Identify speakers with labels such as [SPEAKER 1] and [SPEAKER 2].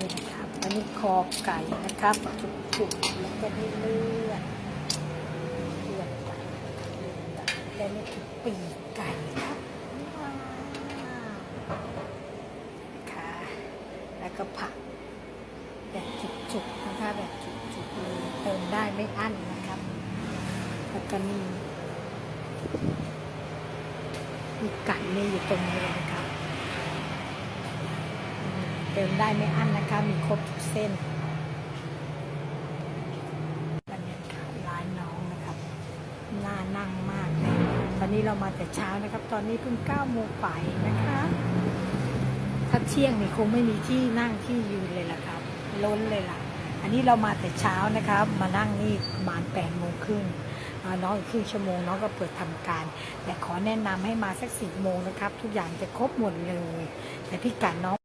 [SPEAKER 1] นี่นะครับอันนี้คอไก่นะครับจุกๆแล้วก็ได้เลือดเลือดไก่เลือดไก่และนี่คือปีกไก่ครับค่ะแล้วก็ผักแบบจุกๆนะคะแบบจุกๆเลยเติมได้ไม่อั้นนะครับแล้วก็นี่มีไก่เนี่ยอยู่ตรงนี้เลยนะครับ เติมได้ไม่อั้นนะคะ มีครบทุกเส้นบรรยากาศร้านน้องนะครับน่านั่งมากเลยตอนนี้เรามาแต่เช้านะครับ ตอนนี้เพิ่ง9โมงป่ายนะคะ ถ้าเที่ยงนี่คงไม่มีที่นั่งที่ยืนเลยล่ะครับ ล้นเลยล่ะ อันนี้เรามาแต่เช้านะครับ มานั่งนี่ประมาณ8โมงครึ่งน้องอีกครึ่งชั่วโมงน้องก็เปิดทำการ แต่ขอแนะนำให้มาสักสี่โมงนะครับ ทุกอย่างจะครบหมดเลย แต่พี่กัดน้อง